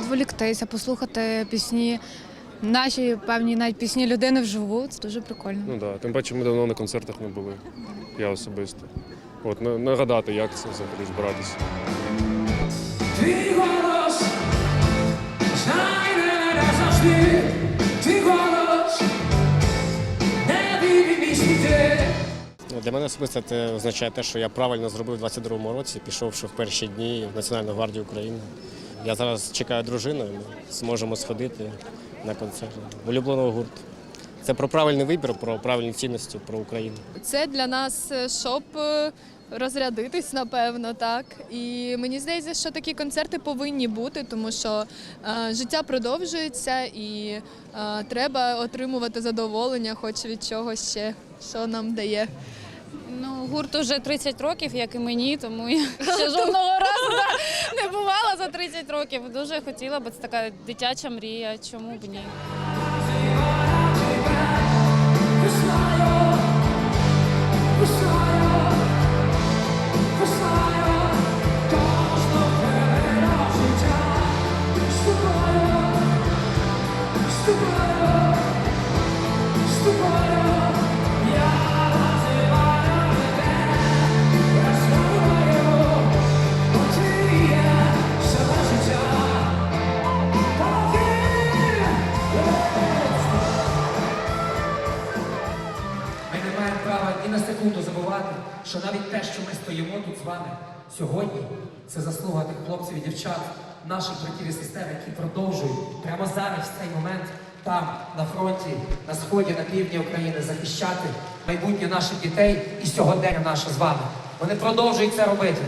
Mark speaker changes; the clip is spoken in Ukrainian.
Speaker 1: відволіктися, послухати пісні, наші певні навіть пісні людини вживу. Це дуже прикольно.
Speaker 2: Ну так, да. тим паче ми давно на концертах не були. Я особисто. От нагадати, як це взагалі збиратися.
Speaker 3: Твій голос, знай мене назавжди, твій голос, невидимий світи.
Speaker 4: Ну, Для мене особисто це означає те, що я правильно зробив у 22-му році, пішовши в перші дні в Національну гвардію України. Я зараз чекаю дружину, і ми зможемо сходити на концерт улюбленого гурту. Це про правильний вибір, про правильні цінності, про Україну.
Speaker 5: Це для нас, е, щоб е, розрядитись, напевно, так. І мені здається, що такі концерти повинні бути, тому що е, життя продовжується і е, треба отримувати задоволення, хоч від чогось ще, що нам дає.
Speaker 6: Ну, гурт уже 30 років, як і мені, тому я ще жодного разу да, не бувала за 30 років. Дуже хотіла, бо це така дитяча мрія. Чому б ні?
Speaker 3: Весною, ні на секунду забувати, що навіть те, що ми стоїмо тут з вами сьогодні, це заслуга тих хлопців і дівчат, наших братів і сестер, які продовжують прямо зараз, в цей момент, там, на фронті, на сході, на півдні України, захищати майбутнє наших дітей і сьогодення наше з вами. Вони продовжують це робити.